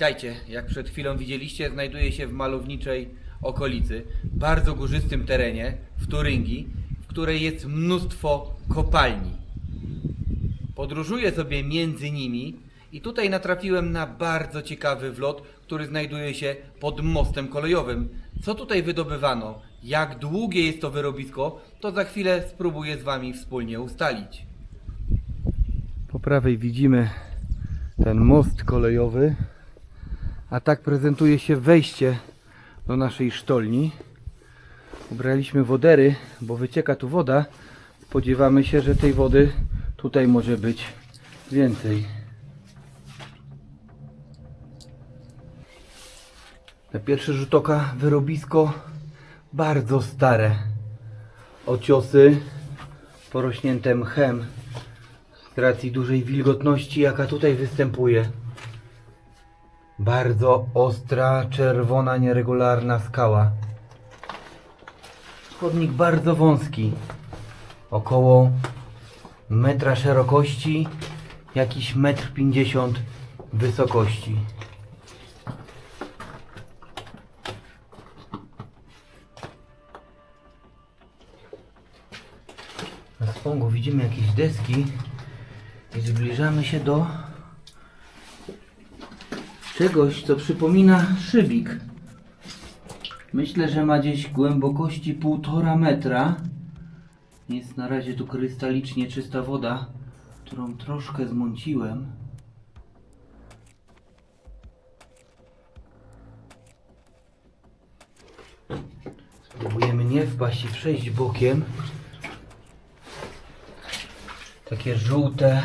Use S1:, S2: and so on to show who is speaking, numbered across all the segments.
S1: Witajcie. Jak przed chwilą widzieliście, znajduję się w malowniczej okolicy, bardzo górzystym terenie w Turyngii, w której jest mnóstwo kopalni. Podróżuję sobie między nimi i tutaj natrafiłem na bardzo ciekawy wlot, który znajduje się pod mostem kolejowym. Co tutaj wydobywano, jak długie jest to wyrobisko, to za chwilę spróbuję z Wami wspólnie ustalić. Po prawej widzimy ten most kolejowy, a tak prezentuje się wejście do naszej sztolni. Ubraliśmy wodery, bo wycieka tu woda. Spodziewamy się, że tej wody tutaj może być więcej. Na pierwszy rzut oka wyrobisko bardzo stare. Ociosy porośnięte mchem z racji dużej wilgotności, jaka tutaj występuje. Bardzo ostra, czerwona, nieregularna skała. Chodnik bardzo wąski. Około metra szerokości, jakiś metr pięćdziesiąt wysokości. Na spągu widzimy jakieś deski i zbliżamy się do czegoś, co przypomina szybik. Myślę, że ma gdzieś głębokości półtora metra. Jest na razie tu krystalicznie czysta woda, którą troszkę zmąciłem. Spróbujemy nie wpaść i przejść bokiem. Takie żółte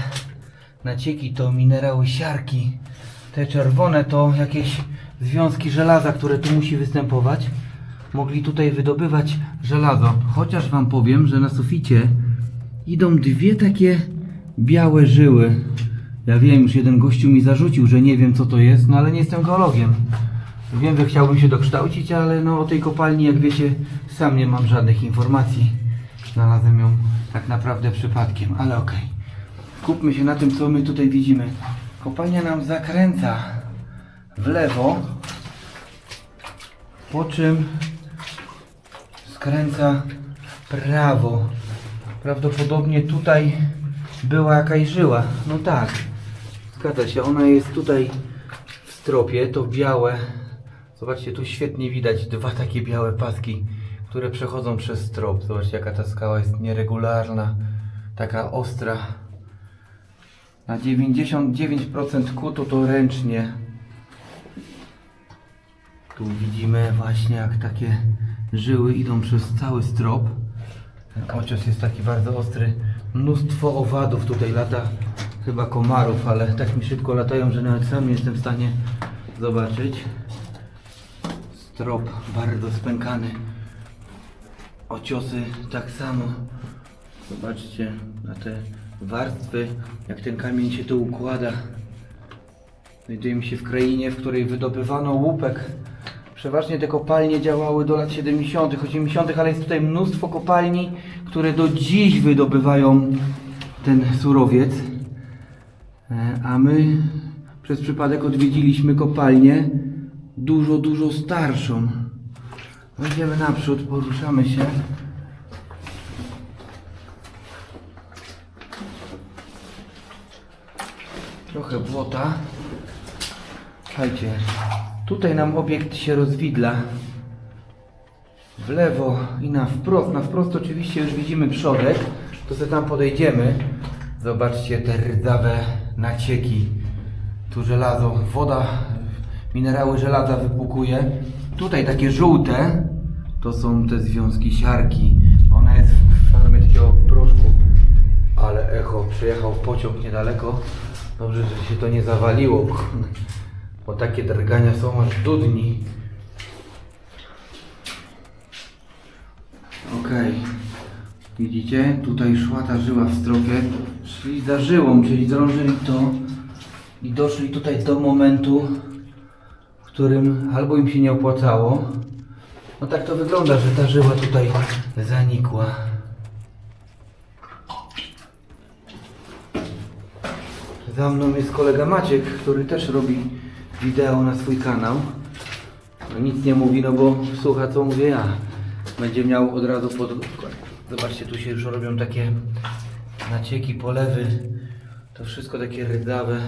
S1: nacieki to minerały siarki. Te czerwone to jakieś związki żelaza, które tu musi występować. Mogli tutaj wydobywać żelazo. Chociaż wam powiem, że na suficie idą dwie takie białe żyły. Ja wiem, już jeden gościu mi zarzucił, że nie wiem co to jest, no ale nie jestem geologiem. Wiem, że chciałbym się dokształcić, ale no o tej kopalni, jak wiecie, sam nie mam żadnych informacji. Znalazłem ją tak naprawdę przypadkiem, ale okej. Skupmy się na tym, co my tutaj widzimy. Kopalnia nam zakręca w lewo, po czym skręca w prawo. Prawdopodobnie tutaj była jakaś żyła. No tak, zgadza się. Ona jest tutaj w stropie, to białe. Zobaczcie, tu świetnie widać dwa takie białe paski, które przechodzą przez strop. Zobaczcie, jaka ta skała jest nieregularna, taka ostra. Na 99% kutu to ręcznie. Tu widzimy właśnie jak takie żyły idą przez cały strop. Ten ocios jest taki bardzo ostry. Mnóstwo owadów tutaj lata, chyba komarów, ale tak mi szybko latają, że nawet sam nie jestem w stanie zobaczyć. Strop bardzo spękany. Ociosy tak samo. Zobaczcie na te warstwy, jak ten kamień się tu układa. Znajdujemy się w krainie, w której wydobywano łupek. Przeważnie te kopalnie działały do lat 70., 80., ale jest tutaj mnóstwo kopalni, które do dziś wydobywają ten surowiec. E, A my przez przypadek odwiedziliśmy kopalnię dużo, dużo starszą. Idziemy naprzód, poruszamy się. Trochę błota. Słuchajcie, tutaj nam obiekt się rozwidla. W lewo i na wprost. Na wprost oczywiście już widzimy przodek. To sobie tam podejdziemy. Zobaczcie te rdzawe nacieki. Tu żelazo, woda, minerały żelaza wypłukuje. Tutaj takie żółte to są te związki siarki. Ona jest w formie takiego proszku. Ale echo, przejechał pociąg niedaleko. Dobrze, że się to nie zawaliło, bo, bo takie drgania są aż dudni. Okej. Widzicie? Tutaj szła ta żyła w stropie. Szli za żyłą, czyli drążyli to i doszli tutaj do momentu, w którym albo im się nie opłacało. No tak to wygląda, że ta żyła tutaj zanikła. Za mną jest kolega Maciek, który też robi wideo na swój kanał. No nic nie mówi, no bo słucha co mówię ja. Będzie miał od razu pod... Zobaczcie, tu się już robią takie nacieki, polewy. To wszystko takie rydzawe.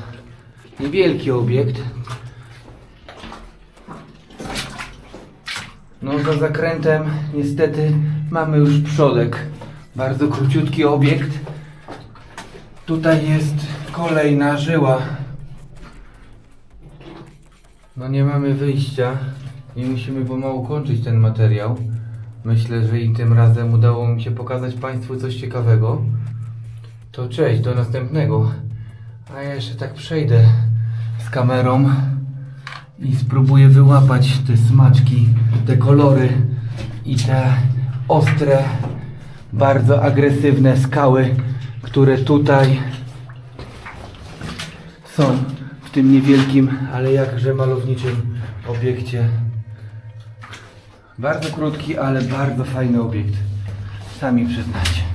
S1: Niewielki obiekt. No za zakrętem niestety mamy już przodek. Bardzo króciutki obiekt. Tutaj jest kolejna żyła. No nie mamy wyjścia i musimy pomału kończyć ten materiał. Myślę, że i tym razem udało mi się pokazać Państwu coś ciekawego. To cześć, do następnego. A ja jeszcze tak przejdę z kamerą i spróbuję wyłapać te smaczki, te kolory i te ostre, bardzo agresywne skały, które tutaj są w tym niewielkim, ale jakże malowniczym obiekcie. Bardzo krótki, ale bardzo fajny obiekt. Sami przyznacie.